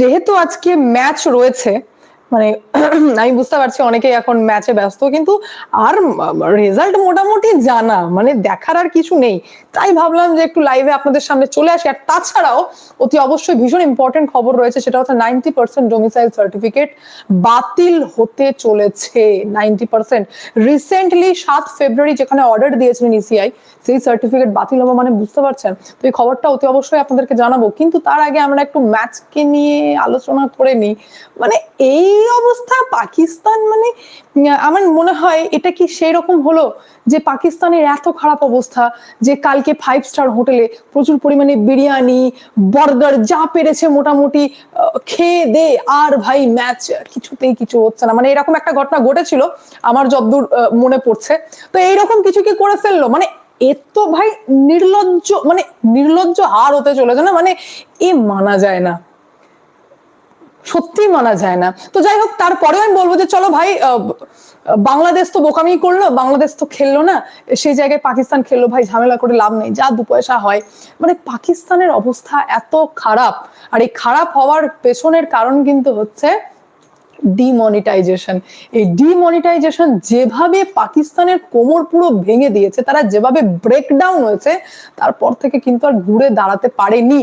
যেহেতু আজকে ম্যাচ রয়েছে মানে আমি বুঝতে পারছি অনেকেই এখন ম্যাচে ব্যস্ত, কিন্তু আর রেজাল্ট মোটামুটি জানা মানে দেখার আর কিছু নেই। তাই ভাবলাম যে একটু লাইভে আপনাদের সামনে চলে আসি। আর তাছাড়াও অতি অবশ্যই ভীষণ ইম্পর্টেন্ট খবর রয়েছে, সেটা হচ্ছে নাইনটি পার্সেন্ট ডোমিসাইল সার্টিফিকেট বাতিল হতে চলেছে। নাইনটি পার্সেন্ট রিসেন্টলি সাত ফেব্রুয়ারি যেখানে অর্ডার দিয়েছিলেন ইসিআই সেই সার্টিফিকেট বাতিল হব মানে বুঝতে পারছেন? তো এই খবরটা অতি অবশ্যই আপনাদেরকে জানাব। কিন্তু তার আগে আমরা একটু ম্যাচকে নিয়ে আলোচনা করে নিই। মানে এই অবস্থা? পাকিস্তান মানে আমার মনে হয় এটা কি সেই রকম হলো যে পাকিস্তানের এত খারাপ অবস্থা যে কালকে ফাইভ স্টার হোটেলে প্রচুর পরিমাণে বিরিয়ানি বার্গার যা পেরেছে মোটামুটি খেয়ে দে আর ভাই ম্যাচ কিছুতেই কিছু হচ্ছে না। মানে এরকম একটা ঘটনা ঘটেছিল, আমার যতদূর মনে পড়ছে। তো এইরকম কিছু কি করে ফেলল? মানে এ তো ভাই নির্লজ্জ মানে নির্লজ্জ হার হতে চলেছে না? মানে এ মানা যায় না। সত্যি মানা যায় না। তো যাই হোক তারপরে আমি বলব যে, চলো ভাই বাংলাদেশ তো বোকামি করল, বাংলাদেশ তো খেললো না, সেই জায়গায় পাকিস্তান খেললো, ভাই, ঝামেলা করে লাভ নেই, যা দু পয়সা হয়। মানে পাকিস্তানের অবস্থা এত খারাপ, আর এই খারাপ হওয়ার পেছনের কারণ কিন্তু হচ্ছে ডিমনিটাইজেশন এই ডিমনিটাইজেশন যেভাবে পাকিস্তানের কোমর পুরো ভেঙে দিয়েছে, তারা যেভাবে ব্রেকডাউন হয়েছে, তারপর থেকে কিন্তু আর ঘুরে দাঁড়াতে পারেনি।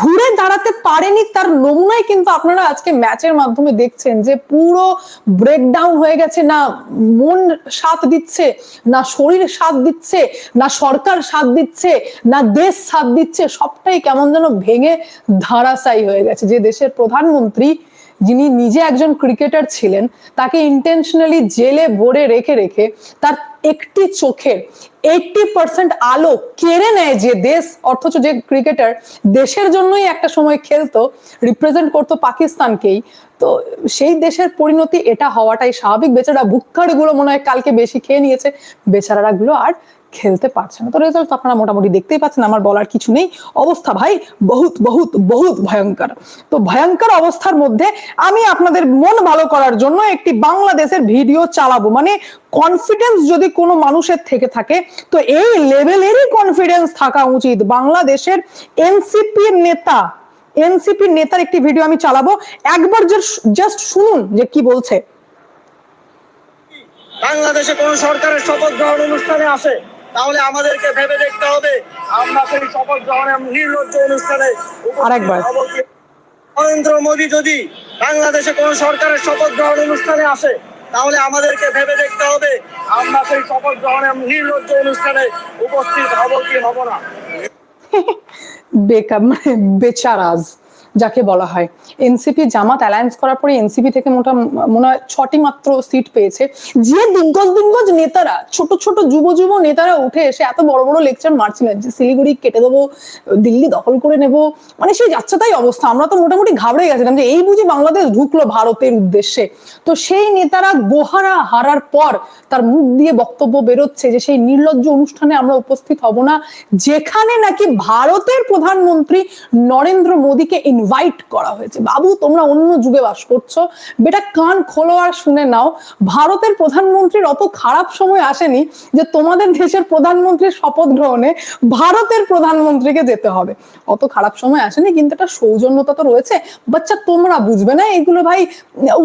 ঘুরে দাঁড়াতে পারেনি তার নমুনায় কিন্তু আপনারা আজকে ম্যাচের মাধ্যমে দেখছেন যে পুরো ব্রেকডাউন হয়ে গেছে। না মন সাথ দিচ্ছে, না শরীর সাথ দিচ্ছে, না সরকার সাথ দিচ্ছে, না দেশ সাথ দিচ্ছে, সবটাই কেমন যেন ভেঙে ধারাশায়ী হয়ে গেছে। যে দেশের প্রধানমন্ত্রী যিনি নিজে একজন ক্রিকেটার ছিলেন, তাকে ইন্টেনশনালি জেলে, ভরে রেখে রেখে তার একটি চোখের এইটটি পার্সেন্ট আলো কেড়ে নেয় যে দেশ, অথচ যে ক্রিকেটার দেশের জন্যই একটা সময় খেলতো রিপ্রেজেন্ট করতো পাকিস্তানকেই। তো সেই দেশের পরিণতি এটা হওয়াটাই স্বাভাবিক। বেচারা ভুক্কারগুলো মনে হয় কালকে বেশি খেয়ে নিয়েছে। বেচারারা গুলো আর খেলতে পারছে না। তো রেজাল্ট আপনারা মোটামুটি দেখতেই পাচ্ছেন, আমার বলার কিছু নেই। অবস্থা ভাই বহুত বহুত বহুত ভয়ঙ্কর। তো ভয়ঙ্কর অবস্থার মধ্যে আমি আপনাদের মন ভালো করার জন্য একটি বাংলাদেশের ভিডিও চালাবো। মানে কনফিডেন্স যদি কোনো মানুষের থেকে থাকে, তো এই লেভেলেরই কনফিডেন্স থাকা উচিত। বাংলাদেশের এনসিপির নেতা এনসিপির নেতার একটি ভিডিও আমি চালাবো। একবার জাস্ট শুনুন যে কি বলছে। বাংলাদেশে কোন সরকারের শপথ গ্রহণ অনুষ্ঠানে আসে। তাহলে আমাদেরকে ভেবে দেখতে হবে। আমরা সেই শপথ গ্রহণে নির্লজ্জ অনুষ্ঠানে আরেকবার। নরেন্দ্র মোদী যদি বাংলাদেশে কোন সরকারের শপথ গ্রহণ অনুষ্ঠানে আসে তাহলে আমাদেরকে ভেবে দেখতে হবে। আমরা সেই শপথ গ্রহণে নির্লজ্জ অনুষ্ঠানে উপস্থিত হব কি হব না। বেকার মানে বেচারাজ। যাকে বলা হয়। এনসিপি জামাত অ্যালায়েন্স করার পরে এনসিপি থেকে মোটা মনে হয় ছটি মাত্র সিট পেয়েছে। যে দিগ্গজ দিগ্গজ নেতারা, ছোট ছোট যুব যুব নেতারা উঠে এসে এত বড় বড় লেকচার মারছিলেন যে শিলিগুড়ি কেটে দেবো, দিল্লি দখল করে নেব মানে সেই যাচ্ছে তাই অবস্থা। আমরা তো মোটামুটি ঘাবড়ে গেছিলাম যে এই বুঝি বাংলাদেশ ঢুকলো ভারতের উদ্দেশ্যে। তো সেই নেতারা গোহারা হারার পর তার মুখ দিয়ে বক্তব্য বেরোচ্ছে যে সেই নির্লজ্জ অনুষ্ঠানে আমরা উপস্থিত হব না। যেখানে নাকি ভারতের প্রধানমন্ত্রী নরেন্দ্র মোদীকে ইনভাইট করা হয়েছে। বাবু, তোমরা অন্য যুগে বাস করছ। বেটা, কান খোলো আর শুনে নাও। ভারতের প্রধানমন্ত্রীর অত খারাপ সময় আসেনি যে তোমাদের দেশের প্রধানমন্ত্রীর শপথ গ্রহণে ভারতের প্রধানমন্ত্রীকে যেতে হবে। অত খারাপ সময় আসেনি, কিন্তু একটা সৌজন্যতা তো রয়েছে। বাচ্চা, তোমরা বুঝবে না, এগুলো ভাই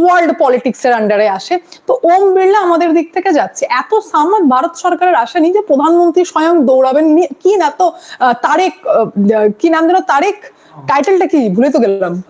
ওয়ার্ল্ড পলিটিক্স এর আন্ডারে আসে। তো ওম বিড়লা আমাদের দিক থেকে যাচ্ছে। এত সামত ভারত সরকারের আসেনি যে প্রধানমন্ত্রী স্বয়ং দৌড়াবেন। কি না তো তারেক কি নাম যেন, তারেক? টাইটেলটা কি? ভুলে তো গেলাম।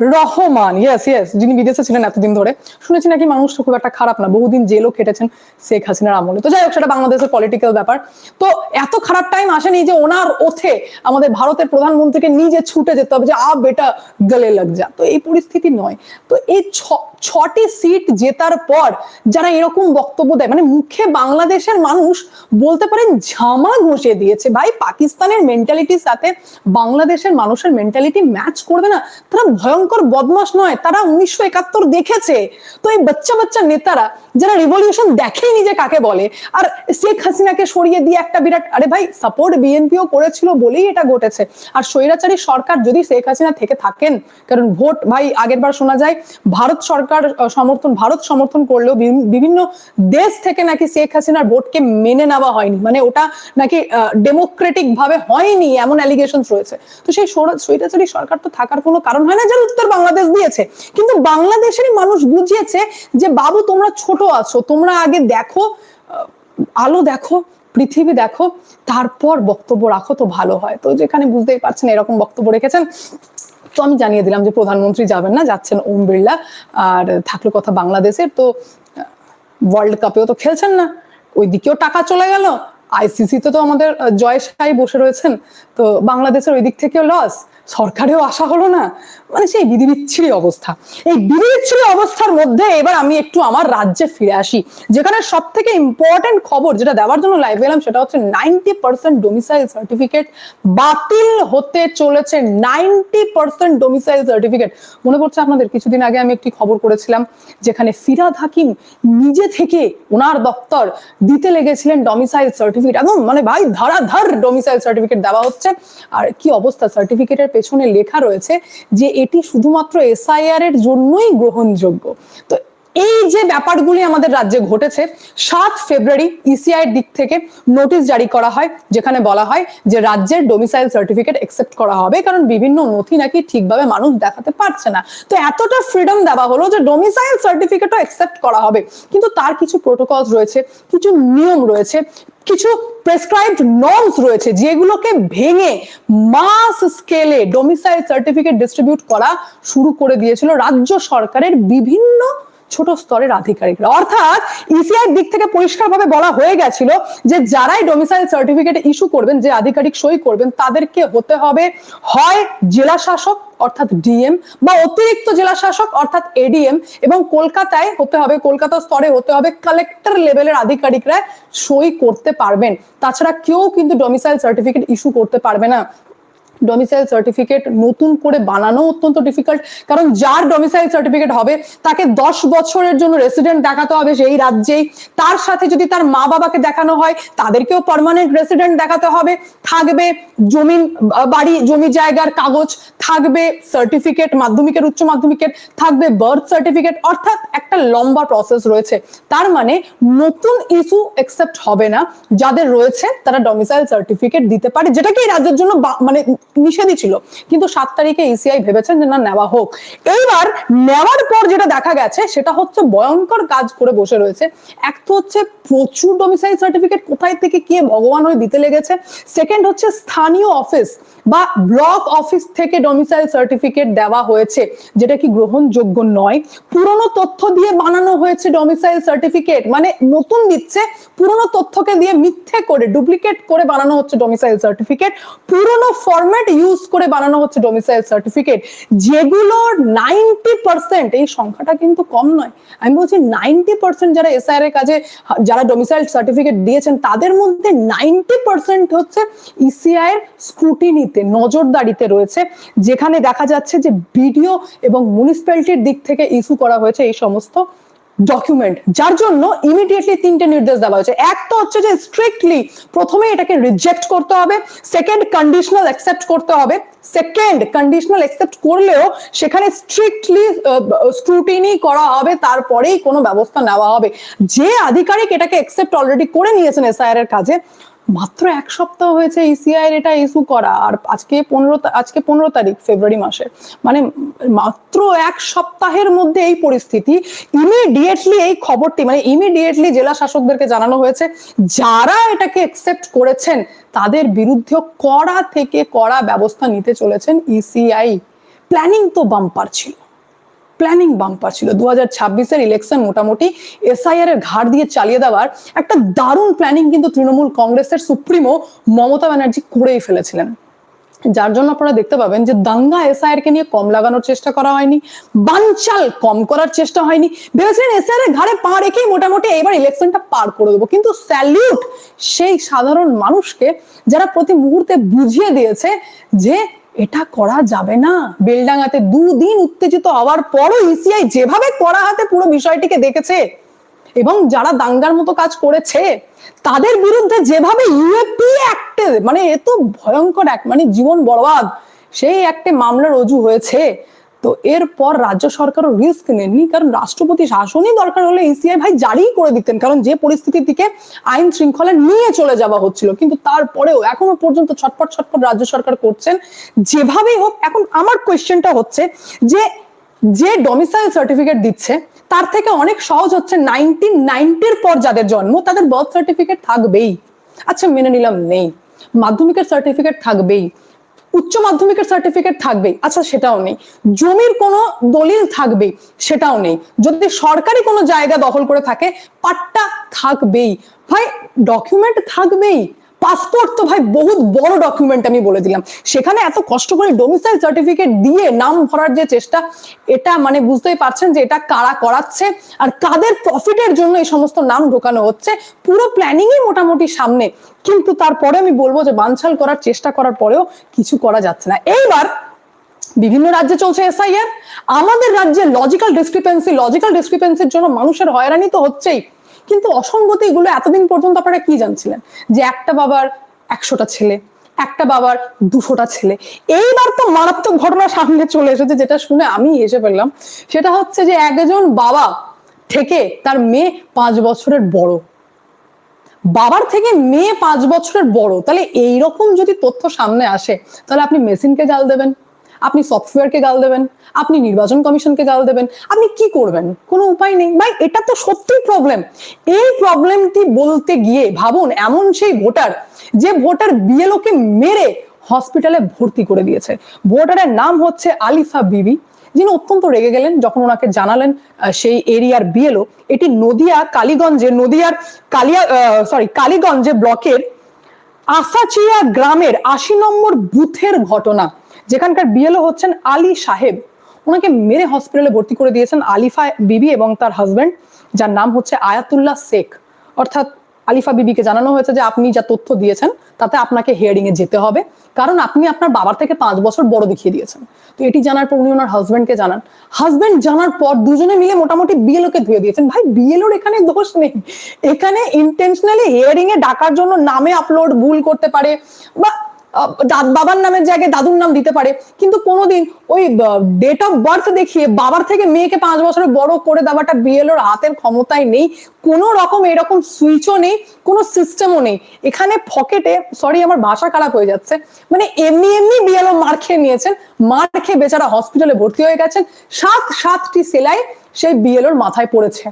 রহমান ইয়েস ইয়েস যিনি বিদেশে ছিলেন এতদিন ধরে। শুনেছি নাকি মানুষটা খুব একটা খারাপ না, বহুদিন জেলও খেটেছেন শেখ হাসিনার আমলে। তো যাই হোক, সেটা বাংলাদেশের পলিটিক্যাল ব্যাপার। তো এত খারাপ টাইম আসেনি যে ওনার ওথে আমাদের ভারতের প্রধানমন্ত্রীকে নিজে ছুটে যেতে হবে যে, আ বেটা, গলে লাগ যা। তো এই পরিস্থিতি নয়। তো এই ছ- ছটি সিট জেতার পর যারা এরকম বক্তব্য দেয় মানে মুখে বাংলাদেশের মানুষ বলতে পারেন ঝামা ঘষে দিয়েছে, ভাই পাকিস্তানের মেন্টালিটির সাথে বাংলাদেশের মানুষের মেন্টালিটি ম্যাচ করবে না। তারা ভয়ঙ্কর বদমাস নয়, তারা উনিশশো একাত্তর দেখেছে। তো এই বাচ্চা বাচ্চা নেতারা যারা রিভলিউশন দেখেনি যে কাকে বলে, আর শেখ হাসিনাকে সরিয়ে দিয়ে একটা বিরাট, আরে ভাই সাপোর্ট বিএনপিও করেছিল বলেই এটা ঘটেছে। আর স্বৈরাচারী সরকার যদি শেখ হাসিনা থেকে থাকেন, কারণ ভোট ভাই আগের বার শোনা যায়, ভারত সরকার সরকার সমর্থন, ভারত সমর্থন করলেও বিভিন্ন দেশ থেকে নাকি শেখ হাসিনার ভোটকে মেনে নেওয়া হয়নি। মানে ওটা নাকি ডেমোক্রেটিক ভাবে হয়নি এমন অ্যালিগেশন রয়েছে। তো সেই স্বৈরাচারী সরকার তো থাকার কোনো কারণ হয় না, যার উত্তর বাংলাদেশ দিয়েছে। কিন্তু বাংলাদেশেরই মানুষ বুঝিয়েছে যে, বাবু, তোমরা ছোট আছো, তোমরা আগে দেখো আলো দেখো, পৃথিবী দেখো, তারপর বক্তব্য রাখো তো ভালো হয়। তো যেখানে বুঝতেই পারছেন, এরকম বক্তব্য রেখেছেন। তো আমি জানিয়ে দিলাম যে প্রধানমন্ত্রী যাবেন না, যাচ্ছেন ওম বিড়লা আর থাকল কথা বাংলাদেশের, তো ওয়ার্ল্ড কাপেও তো খেলছেন না। ওই দিকেও টাকা চলে গেল। আইসিসিতে তো আমাদের জয় সাই বসে রয়েছেন। তো বাংলাদেশের ওই দিক থেকেও লস সরকারেও আশা হলো না। মানে সেই বিধি বিচ্ছিরি অবস্থা। এই বিধি বিচ্ছিরি অবস্থার মধ্যে এবার আমি একটু আমার রাজ্যে ফিরে আসি। যেখানে সব থেকে ইম্পর্টেন্ট খবর যেটা দেওয়ার জন্য লাইভ এলাম সেটা হচ্ছে নাইনটি পার্সেন্ট ডোমিসাইল সার্টিফিকেট বাতিল হতে চলেছে। নাইনটি পার্সেন্ট ডোমিসাইল সার্টিফিকেট মনে পড়ছে আপনাদের, কিছুদিন আগে আমি একটি খবর করেছিলাম, যেখানে ফিরাদ হাকিম নিজে থেকে ওনার দপ্তর দিতে লেগেছিলেন ডোমিসাইল সার্টিফিকেট একদম মানে ভাই, ধারাধার ডোমিসাইল সার্টিফিকেট দেওয়া হচ্ছে। আর কি অবস্থা সার্টিফিকেটের পেছনে লেখা রয়েছে যে এটি শুধুমাত্র এসআইআর এর জন্যই গ্রহণযোগ্য। তো এই যে ব্যাপারগুলি আমাদের রাজ্যে ঘটেছে, সাত ফেব্রুয়ারি ইসিআই এর দিক থেকে নোটিশ জারি করা হয়, যেখানে বলা হয় যে রাজ্যের ডোমিসাইল সার্টিফিকেট একসেপ্ট করা হবে, কারণ বিভিন্ন নথি নাকি ঠিকভাবে মানুষ দেখাতে পারছে না। তো এতটা ফ্রিডম দেওয়া হলো যে ডোমিসাইল সার্টিফিকেটও একসেপ্ট করা হবে। কিন্তু তার কিছু প্রোটোকলস রয়েছে, কিছু নিয়ম রয়েছে, কিছু প্রেসক্রাইবড নর্মস রয়েছে, যেগুলোকে ভেঙে মাস স্কেলে ডোমিসাইল সার্টিফিকেট ডিস্ট্রিবিউট করা শুরু করে দিয়েছিল রাজ্য সরকারের বিভিন্ন ছোট স্তরের আধিকারিকরা। অর্থাৎ ইসিআই দিক থেকে পরিষ্কারভাবে বলা হয়ে গেছিল যে যারাই ডোমিসাইল সার্টিফিকেট ইস্যু করবেন, যে আধিকারিক সই করবেন, তাদেরকে হতে হবে হয় জেলা শাসক, অর্থাৎ ডিএম বা অতিরিক্ত জেলা শাসক, অর্থাৎ এডিএম এবং কলকাতায় হতে হবে, কলকাতা স্তরে হতে হবে কালেক্টর লেভেলের আধিকারিকরা সই করতে পারবেন। তাছাড়া কেউ কিন্তু ডোমিসাইল সার্টিফিকেট ইস্যু করতে পারবে না। ডোমিসাইল সার্টিফিকেট নতুন করে বানানো অত্যন্ত ডিফিকাল্ট কারণ যার ডোমিসাইল সার্টিফিকেট হবে তাকে দশ বছরের জন্য রেসিডেন্ট দেখাতে হবে সেই রাজ্যেই। তার সাথে যদি তার মা বাবাকে দেখানো হয় তাদেরকেও পার্মানেন্ট রেসিডেন্ট দেখাতে হবে। থাকবে আহ, বাড়ি জমি জায়গার কাগজ থাকবে সার্টিফিকেট মাধ্যমিকের উচ্চ মাধ্যমিকের থাকবে বার্থ সার্টিফিকেট অর্থাৎ একটা লম্বা প্রসেস রয়েছে। তার মানে নতুন ইস্যু একসেপ্ট হবে না। যাদের রয়েছে তারা ডোমিসাইল সার্টিফিকেট দিতে পারে যেটা কি রাজ্যের জন্য মানে নিষেধই ছিল। কিন্তু সাত তারিখে ইসিআই ভেবেছেন যে, না, নেওয়া হোক। এইবার নেওয়ার পর যেটা দেখা গেছে, সেটা হচ্ছে ভয়ঙ্কর কাজ করে বসে রয়েছে। এক তো হচ্ছে প্রচুর ডোমিসাইল সার্টিফিকেট কোথায় থেকে কে ভগবান হয়ে দিতে লেগেছে। সেকেন্ড হচ্ছে স্থানীয় অফিস বা ব্লক অফিস থেকে ডোমিসাইল সার্টিফিকেট দেওয়া হয়েছে, যেটা কি গ্রহণযোগ্য নয়। পুরনো তথ্য দিয়ে বানানো হয়েছে ডোমিসাইল সার্টিফিকেট মানে নতুন দিচ্ছে, পুরনো তথ্যকে দিয়ে মিথ্যে করে ডুপ্লিকেট করে বানানো হচ্ছে ডোমিসাইল সার্টিফিকেট পুরনো ফরম্যাট ইউজ করে বানানো হচ্ছে ডোমিসাইল সার্টিফিকেট যেগুলোর নাইনটি পার্সেন্ট এই সংখ্যাটা কিন্তু কম নয়। আমি বলছি নাইনটি পার্সেন্ট যারা এসআইআর এর কাজে, যারা ডোমিসাইল সার্টিফিকেট দিয়েছেন, তাদের মধ্যে নাইনটি পার্সেন্ট হচ্ছে ইসিআই এর স্ক্রুটিনিতে নজরদারিতে রয়েছে, যেখানে দেখা যাচ্ছে যে বিডিও এবং মিউনিসিপ্যালিটির দিক থেকে ইস্যু করা হয়েছে এই সমস্ত ডকুমেন্ট যার জন্য ইমিডিয়েটলি তিনটে নির্দেশ দেওয়া হয়েছে। এক তো হচ্ছে যে স্ট্রিক্টলি প্রথমে এটাকে রিজেক্ট করতে হবে সেকেন্ড কন্ডিশনাল অ্যাকসেপ্ট করতে হবে সেকেন্ড কন্ডিশনাল অ্যাকসেপ্ট করলেও সেখানে স্ট্রিক্টলি স্ক্রুটিনি করা হবে, তারপরেই কোনো ব্যবস্থা নেওয়া হবে। যে আধিকারিক এটাকে অ্যাকসেপ্ট অলরেডি করে নিয়েছেন এসআইআর এর কাজে মাত্র এক সপ্তাহ হয়েছে ইসিআই এটা ইস্যু করা, আর আজকে পনেরো আজকে পনেরো তারিখ ফেব্রুয়ারি মাসে। মানে মাত্র এক সপ্তাহের মধ্যে এই পরিস্থিতি ইমিডিয়েটলি এই খবরটি মানে ইমিডিয়েটলি জেলা শাসকদেরকে জানানো হয়েছে, যারা এটাকে একসেপ্ট করেছেন, তাদের বিরুদ্ধে কড়া থেকে কড়া ব্যবস্থা নিতে চলেছেন ইসিআই প্ল্যানিং তো বাম্পার ছিল। প্ল্যানিং বাম্পার ছিল। দু হাজার ছাব্বিশের ইলেকশন মোটামুটি এসআইআর এর ঘাড় দিয়ে চালিয়ে দেওয়ার একটা দারুণ প্ল্যানিং কিন্তু তৃণমূল কংগ্রেসের সুপ্রিমো মমতা ব্যানার্জি করেই ফেলেছিলেন। যার জন্য আপনারা দেখতে পাবেন যে দাঙ্গা এসআইআর কে নিয়ে কম লাগানোর চেষ্টা করা হয়নি, বানচাল কম করার চেষ্টা হয়নি। ভেবেছিলেন এসআইআর এর ঘাড়ে পা রেখেই মোটামুটি এবার ইলেকশনটা পার করে দেবো। কিন্তু স্যালিউট সেই সাধারণ মানুষকে যারা প্রতি মুহূর্তে বুঝিয়ে দিয়েছে যে এটা করা যাবে না। বেলডাঙ্গাতে দুদিন উত্তেজিত হওয়ার পরও ইসিআই যেভাবে করা হাতে পুরো বিষয়টিকে দেখেছে এবং যারা দাঙ্গার মতো কাজ করেছে, তাদের বিরুদ্ধে যেভাবে ইউএপি অ্যাক্টে মানে এত ভয়ঙ্কর এক মানে জীবন বরবাদ, সেই একটা মামলা রজু হয়েছে। তো এরপর রাজ্য সরকারও রিস্ক নেননি, কারণ রাষ্ট্রপতি শাসনই দরকার হলে ইসিআই ভাই জারিই করে দিতেন, কারণ যে পরিস্থিতির দিকে আইন শৃঙ্খলা নিয়ে চলে যাওয়া হচ্ছিল। কিন্তু তারপরেও এখনও পর্যন্ত ছটপট ছটপট রাজ্য সরকার করছেন, যেভাবেই হোক, এখন আমার কোয়েশ্চেনটা হচ্ছে যে যে ডোমিসাইল সার্টিফিকেট দিচ্ছে, তার থেকে অনেক সহজ হচ্ছে নাইনটিন নাইনটির পর যাদের জন্ম, তাদের বার্থ সার্টিফিকেট থাকবেই। আচ্ছা মেনে নিলাম, নেই। মাধ্যমিকের সার্টিফিকেট থাকবেই। উচ্চ মাধ্যমিকের সার্টিফিকেট থাকবেই। আচ্ছা সেটাও নেই। জমির কোনো দলিল থাকবে সেটাও নেই। যদি সরকারি কোনো জায়গা দখল করে থাকে, পাট্টা থাকবেই। ভাই ডকুমেন্ট থাকবেই। পাসপোর্ট তো ভাই বহুত বড় ডকুমেন্ট আমি বলে দিলাম। সেখানে এত কষ্ট করে ডোমিসাইল সার্টিফিকেট দিয়ে নাম ভরার যে চেষ্টা, এটা মানে বুঝতেই পারছেন যে এটা কারা করাচ্ছে আর কাদের প্রফিটের জন্য এই সমস্ত নাম ঢোকানো হচ্ছে। পুরো প্ল্যানিংই মোটামুটি সামনে। কিন্তু তারপরে আমি বলব যে বানছাল করার চেষ্টা করার পরেও কিছু করা যাচ্ছে না। এইবার বিভিন্ন রাজ্যে চলছে এসআইআর আমাদের রাজ্যে লজিক্যাল ডিসক্রিপেন্সি লজিক্যাল ডিসক্রিপেন্সির জন্য মানুষের হয়রানি তো হচ্ছেই। কিন্তু অসঙ্গতি এগুলো এতদিন পর্যন্ত আপনারা কি জানছিলেন? যে একটা বাবার একশোটা ছেলে, একটা বাবার দুশোটা ছেলে। এইবার তো মারাত্মক ঘটনা সামনে চলে এসেছে, যেটা শুনে আমি এসে ফেললাম। সেটা হচ্ছে যে একজন বাবা থেকে তার মেয়ে পাঁচ বছরের বড়। বাবার থেকে মেয়ে পাঁচ বছরের বড়। তাহলে এইরকম যদি তথ্য সামনে আসে, তাহলে আপনি মেশিনকে জাল দেবেন। আপনি সফটওয়্যারকে গাল দেবেন, আপনি নির্বাচন কমিশনকে গাল দেবেন, আপনি কি করবেন? কোনো উপায় নেই। ভাই, এটা তো সত্যিই প্রবলেম এই প্রবলেমটি বলতে গিয়ে, ভাবুন, এমন সেই ভোটার, যে ভোটার বিএলওকে মেরে হসপিটালে ভর্তি করে দিয়েছে। ভোটারের নাম হচ্ছে আলিফা বিবি, যিনি অত্যন্ত রেগে গেলেন যখন ওনাকে জানালেন সেই এরিয়ার বিএলও এটি নদিয়া, কালীগঞ্জে, নদিয়ার কালিয়া সরি কালীগঞ্জে ব্লকের আসাচিয়া গ্রামের আশি নম্বর বুথের ঘটনা। যেখানকার বিএলও হচ্ছেন আলী সাহেব। ওনাকে মেরে হসপিটালে ভর্তি করে দিয়েছেন আলিফা বিবি এবং তার হাজবেন্ড যার নাম হচ্ছে আয়াতুল্লাহ শেখ। অর্থাৎ আলিফা বিবিকে জানানো হয়েছে যে আপনি যা তথ্য দিয়েছেন, তাতে আপনাকে হিয়ারিং এ যেতে হবে। কারণ আপনি আপনার বাবার থেকে পাঁচ বছর বড় দেখিয়ে দিয়েছেন। তো এটি জানার পর উনি ওনার হাজবেন্ডকে জানান। হাজবেন্ড জানার পর দুজনে মিলে মোটামুটি বিএলও কে ধুয়ে দিয়েছেন। ভাই বিএলওর এখানে দোষ নেই। এখানে ইন্টেনশনালি হিয়ারিং এ ডাকার জন্য নামে আপলোড ভুল করতে পারে বা বাবার নামের জায়গায় দাদুর নাম দিতে পারে। কিন্তু কোনোদিন ওই ডেট অফ বার্থ দেখিয়ে বাবার থেকে মেয়েকে পাঁচ বছরের বড় করে দেওয়াটা বিএলওর হাতের ক্ষমতায় নেই। কোনো রকম এরকম সুইচও নেই, কোনো সিস্টেমও নেই। এখানে পকেটে সরি আমার ভাষা খারাপ হয়ে যাচ্ছে। মানে এমনি এমনি বিএলও মার খেয়ে নিয়েছেন, মার খেয়ে বেচারা হসপিটালে ভর্তি হয়ে গেছেন। সাত, সাতটি সেলাই সেই বিএলওর মাথায় পড়েছে।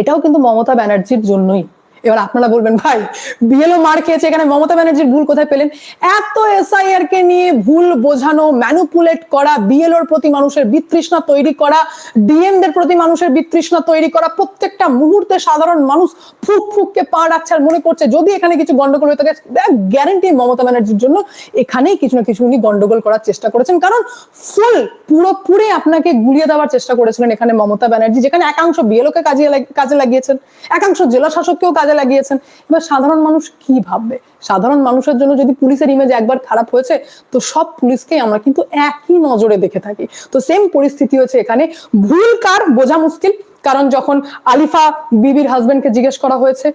এটাও কিন্তু মমতা ব্যানার্জির জন্যই। এবার আপনারা বলবেন, ভাই, বিএলও মার খেয়েছে এখানে মমতা ব্যানার্জির ভুল কোথায় পেলেন? এত এসআইআর কে নিয়ে ভুল বোঝানো ম্যানুপুলেট করা, বিএলওর প্রতি মানুষের বিতৃষ্ণা তৈরি করা ডিএম দের প্রতি মানুষের বিতৃষ্ণা তৈরি করা, প্রত্যেকটা মুহূর্তে সাধারণ মানুষ ফুক ফুককে পা রাখছে আর মনে করছে, যদি এখানে কিছু গন্ডগোল হয়ে থাকে গ্যারেন্টি মমতা ব্যানার্জির জন্য এখানেই কিছু না কিছু উনি গন্ডগোল করার চেষ্টা করেছেন। কারণ ফুল পুরোপুরি আপনাকে গুলিয়ে দেওয়ার চেষ্টা করেছিলেন এখানে মমতা ব্যানার্জি, যেখানে একাংশ বিএলওকে কাজে লাগ- কাজে লাগিয়েছেন। একাংশ জেলা শাসককেও কাজে লাগিয়েছেন। এবার সাধারণ মানুষ কি ভাববে? সাধারণ মানুষের জন্য যদি পুলিশের ইমেজ একবার খারাপ হয়েছে, তো সব পুলিশকেই আমরা কিন্তু একই নজরে দেখে থাকি। তো সেম পরিস্থিতি হচ্ছে এখানে। ভুল কার বোঝা মুশকিল। কারণ যখন আলিফা বিবির হাজবেন্ডকে জিজ্ঞেস করা হয়েছে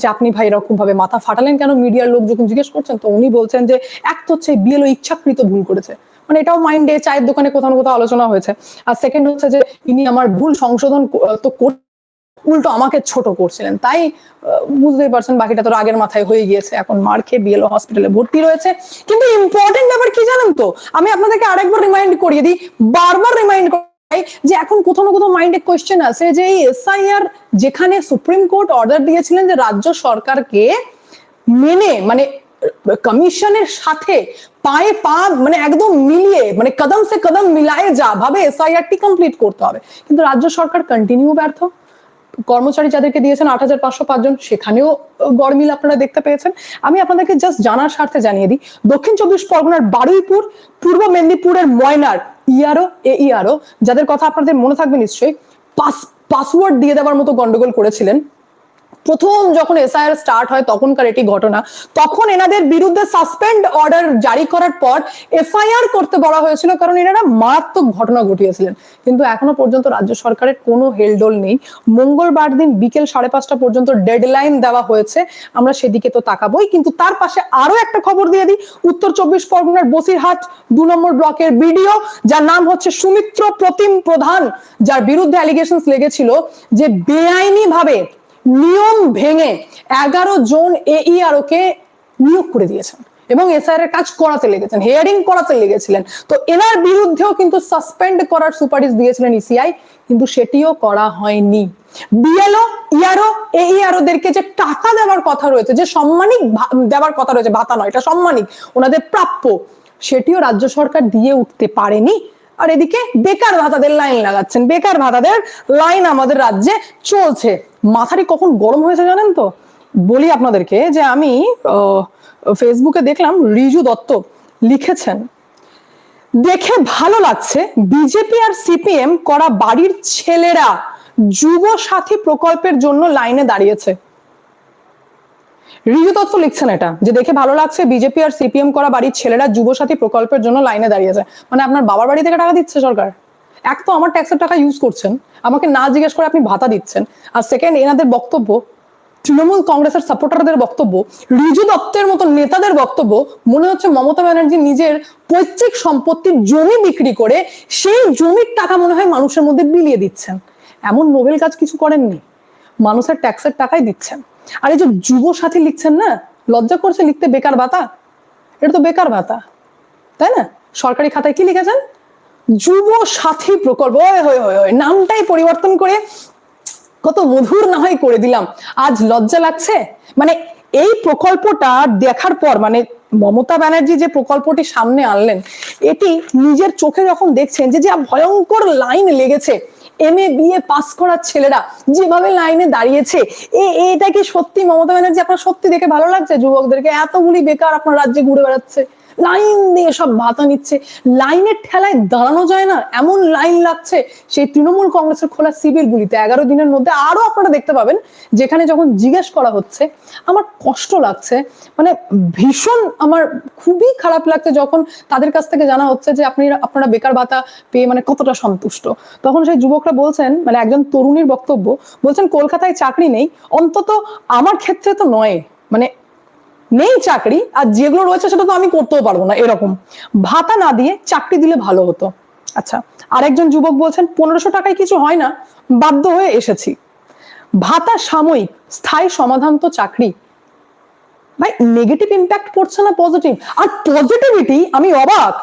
যে আপনি ভাই এরকম ভাবে মাথা ফাটালেন কেন? মিডিয়ার লোক যখন জিজ্ঞেস করছেন, তো উনি বলছেন যে, এক তো হচ্ছে বিএলও ইচ্ছাকৃত ভুল করেছে। মানে এটাও মাইন্ডে চায়ের দোকানে কোথাও না কোথাও আলোচনা হয়েছে। আর সেকেন্ড হচ্ছে যে, ইনি আমার ভুল সংশোধন তো উল্টো আমাকে ছোট করছিলেন। তাই বুঝতেই পারছেন বাকিটা তোর আগের মাথায় হয়ে গিয়েছে। এখন মার খেয়ে বিএলও হসপিটালে ভর্তি রয়েছে। কিন্তু ইম্পর্টেন্ট ব্যাপার কি জানেন তো? আমি আপনাদেরকে আরেকবার রিমাইন্ড করিয়ে দিই, বারবার রিমাইন্ড যে এখন কোথাও না কোথাও মাইন্ডে কোয়েশ্চেন আছে যে এই এসআইআর যেখানে সুপ্রিম কোর্ট অর্ডার দিয়েছিলেন যে রাজ্য সরকারকে মেনে মানে কমিশনের সাথে পায়ে পা মানে একদম মিলিয়ে মানে কদম সে কদম মিলায়ে যা ভাবে এসআইআরটি কমপ্লিট করতে হবে। কিন্তু রাজ্য সরকার কন্টিনিউ ব্যর্থ। কর্মচারী যাদেরকে দিয়েছেন আট হাজার পাঁচশো পাঁচজন সেখানেও গড়মিল আপনারা দেখতে পেয়েছেন। আমি আপনাদেরকে জাস্ট জানার স্বার্থে জানিয়ে দিই, দক্ষিণ চব্বিশ পরগনার বারুইপুর, পূর্ব মেদিনীপুরের ময়নার ইয়ারও এ ইয়ারও যাদের কথা আপনাদের মনে থাকবে নিশ্চয়ই, পাস পাসওয়ার্ড দিয়ে দেওয়ার মতো গন্ডগোল করেছিলেন। প্রথম যখন এসআইআর স্টার্ট হয় তখনকার এটি ঘটনা, তখন এনাদের বিরুদ্ধে সাসপেন্ড অর্ডার জারি করার পর এফআইআর করতে বলা হয়েছিল কারণ এনারা মারাত্মক ঘটনা ঘটিয়েছিলেন। কিন্তু এখনও পর্যন্ত রাজ্য সরকারের কোনো হেলডোল নেই। মঙ্গলবার দিন বিকেল সাড়ে পাঁচটা পর্যন্ত ডেডলাইন দেওয়া হয়েছে। আমরা সেদিকে তো তাকাবোই। কিন্তু তার পাশে আরও একটা খবর দিয়ে দিই। উত্তর চব্বিশ পরগনার বসিরহাট দু নম্বর ব্লকের বিডিও, যার নাম হচ্ছে সুমিত্র প্রতিম প্রধান, যার বিরুদ্ধে অ্যালিগেশন লেগেছিল যে বেআইনি ভাবে নিয়ম ভেঙে এগারো জন এইআরও কে নিয়োগ করে দিয়েছেন এবং এসআইআর এর কাজ করাতে লেগেছেন হেয়ারিং করাতে লেগেছিলেন। তো এনার বিরুদ্ধেও কিন্তু সাসপেন্ড করার সুপারিশ দিয়েছিলেন ইসিআই কিন্তু সেটিও করা হয়নি। বিএলও ইয়ারও এইআরও দেরকে যে টাকা দেওয়ার কথা রয়েছে, যে সম্মানিক দেওয়ার কথা রয়েছে, ভাতা নয়, এটা সম্মানিক, ওনাদের প্রাপ্য, সেটিও রাজ্য সরকার দিয়ে উঠতে পারেনি। আর এদিকে বেকার ভাতাদের লাইন লাগাচ্ছেন, বেকার ভাতাদের লাইন আমাদের রাজ্যে চলছে। মাথাটি কখন গরম হয়েছে জানেন তো? বলি আপনাদেরকে যে আমি ফেসবুকে দেখলাম রিজু দত্ত লিখেছেন, দেখে ভালো লাগছে বিজেপি আর সিপিএম করা বাড়ির ছেলেরা যুব সাথী প্রকল্পের জন্য লাইনে দাঁড়িয়েছে। রিজু দত্ত লিখছেন এটা, যে দেখে ভালো লাগছে বিজেপি আর সিপিএম করা বাড়ির ছেলেরা যুবসাথী প্রকল্পের জন্য লাইনে দাঁড়িয়েছে। মানে আপনার বাবার বাড়ি থেকে টাকা দিচ্ছে সরকার? এক তো আমার ট্যাক্সের টাকা ইউজ করছেন। আমাকে না জিজ্ঞেস করে আপনি ভাতা দিচ্ছেন। আর সেকেন্ড এনাদের বক্তব্য, তৃণমূল কংগ্রেসের সাপোর্টারদের বক্তব্য, রিজু দত্তের মতো নেতাদের বক্তব্য, মনে হচ্ছে মমতা ব্যানার্জি নিজের পৈতৃক সম্পত্তির জমি বিক্রি করে সেই জমির টাকা মনে হয় মানুষের মধ্যে বিলিয়ে দিচ্ছেন। এমন নোবেল কাজ কিছু করেননি। মানুষের ট্যাক্সের টাকাই দিচ্ছেন। আর এই যে যুব সাথী লিখছেন না, লজ্জা করছে লিখতে বেকার ভাতা? এটা তো বেকার ভাতা। তাই না? সরকারি খাতায় কি লিখেছেন? যুব সাথী প্রকল্প নামটাই পরিবর্তন করে কত মধুর না হয় করে দিলাম। আজ লজ্জা লাগছে? মানে এই প্রকল্পটা দেখার পর মানে মমতা ব্যানার্জি যে প্রকল্পটি সামনে আনলেন, এটি নিজের চোখে যখন দেখছেন যে, যা ভয়ঙ্কর লাইন লেগেছে এম এ বিএ পাস করার ছেলেরা যেভাবে লাইনে দাঁড়িয়েছে এটা কি সত্যি? মমতা ব্যানার্জি, আপনার সত্যি দেখে ভালো লাগছে? যুবকদেরকে এতগুলি বেকার আপনার রাজ্যে ঘুরে বেড়াচ্ছে। লাইন দিয়ে সব ভাতা নিচ্ছে। লাইনের ঠেলায় দাঁড়ানো যায় না, এমন লাইন লাগছে সেই তৃণমূল কংগ্রেসের খোলা শিবির গুলিতে। এগারো দিনের মধ্যে আরও আপনারা দেখতে পাবেন, যেখানে যখন জিজ্ঞেস করা হচ্ছে, আমার কষ্ট লাগছে মানে ভীষণ আমার খুবই খারাপ লাগছে যখন তাদের কাছ থেকে জানা হচ্ছে যে আপনি, আপনারা বেকার ভাতা পেয়ে মানে কতটা সন্তুষ্ট। তখন সেই যুবকরা বলছেন মানে একজন তরুণীর বক্তব্য, বলছেন, কলকাতায় চাকরি নেই, অন্তত আমার ক্ষেত্রে তো নয়। মানে নেই চাকরি, আর যেগুলো রয়েছে সেটা তো আমি করতেও পারব না, এরকম। ভাতা না দিয়ে চাকরি দিলে ভালো হতো। আচ্ছা আরেকজন যুবক বলছেন, পনেরোশো টাকায় কিছু হয় না, বাধ্য হয়ে এসেছি। ভাতা সাময়িক, স্থায়ী সমাধান তো চাকরি। ভাই নেগেটিভ ইম্প্যাক্ট পড়ছে না পজিটিভ আর পজিটিভিটি আমি অবাক,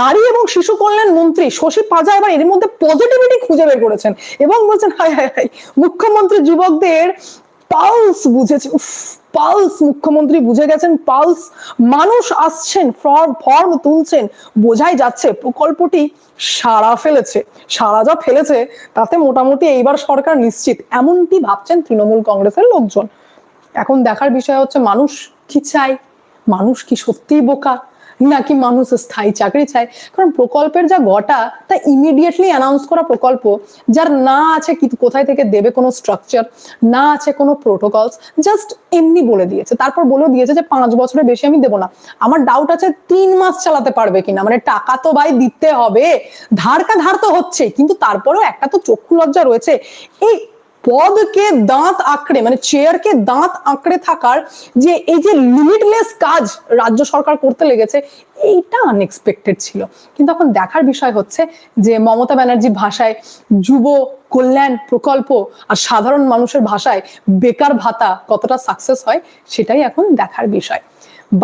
নারী এবং শিশু কল্যাণ মন্ত্রী শশী পাজা এবার এর মধ্যে পজিটিভিটি খুঁজে বের করেছেন এবং বলছেন হাই হাই হাই মুখ্যমন্ত্রী যুবকদের পালস বুঝেছে, উফ, পালস, মুখ্যমন্ত্রী বুঝে গেছেন, পালস মানুষ আসছেন ফর্ম ফর্ম তুলছেন, বোঝাই যাচ্ছে, প্রকল্পটি সারা ফেলেছে সারা যা ফেলেছে, তাতে মোটামুটি এইবার সরকার নিশ্চিত, এমনটি ভাবছেন তৃণমূল কংগ্রেসের লোকজন। এখন দেখার বিষয় হচ্ছে, মানুষ কি চায়? মানুষ কি সত্যিই বোকা? নাকি মানুষ স্থায়ী চাকরি চায়? কারণ প্রকল্পের যা গটা, তা ইমিডিয়েটলি অ্যানাউন্স করা প্রকল্প, যার না আছে কি কোথায় থেকে দেবে কোনো স্ট্রাকচার না আছে কোনো প্রোটোকলস জাস্ট এমনি বলে দিয়েছে। তারপর বলে দিয়েছে যে পাঁচ বছরের বেশি আমি দেবো না। আমার ডাউট আছে তিন মাস চালাতে পারবে কিনা। মানে টাকা তো ভাই দিতে হবে। ধারকা ধার তো হচ্ছে কিন্তু তারপরেও একটা তো চক্ষু লজ্জা রয়েছে। এই পদকে দাঁত আঁকড়ে মানে চেয়ারকে দাঁত আঁকড়ে থাকার যে, এই যে লিমিটলেস কাজ রাজ্য সরকার করতে লেগেছে, এইটা আনএক্সপেক্টেড ছিল। কিন্তু এখন দেখার বিষয় হচ্ছে যে, মমতা ব্যানার্জি ভাষায় যুব কল্যাণ প্রকল্প আর সাধারণ মানুষের ভাষায় বেকার ভাতা কতটা সাকসেস হয়, সেটাই এখন দেখার বিষয়।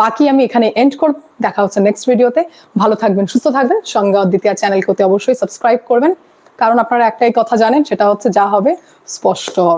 বাকি আমি এখানে এন্ড করব। দেখা হচ্ছে নেক্সট ভিডিওতে ভালো থাকবেন, সুস্থ থাকবেন। সঙ্গে অদ্বিতীয় চ্যানেলকে অবশ্যই সাবস্ক্রাইব করবেন। কারণ আপনারা একটাই কথা জানেন সেটা হচ্ছে যা হবে স্পষ্ট হবে।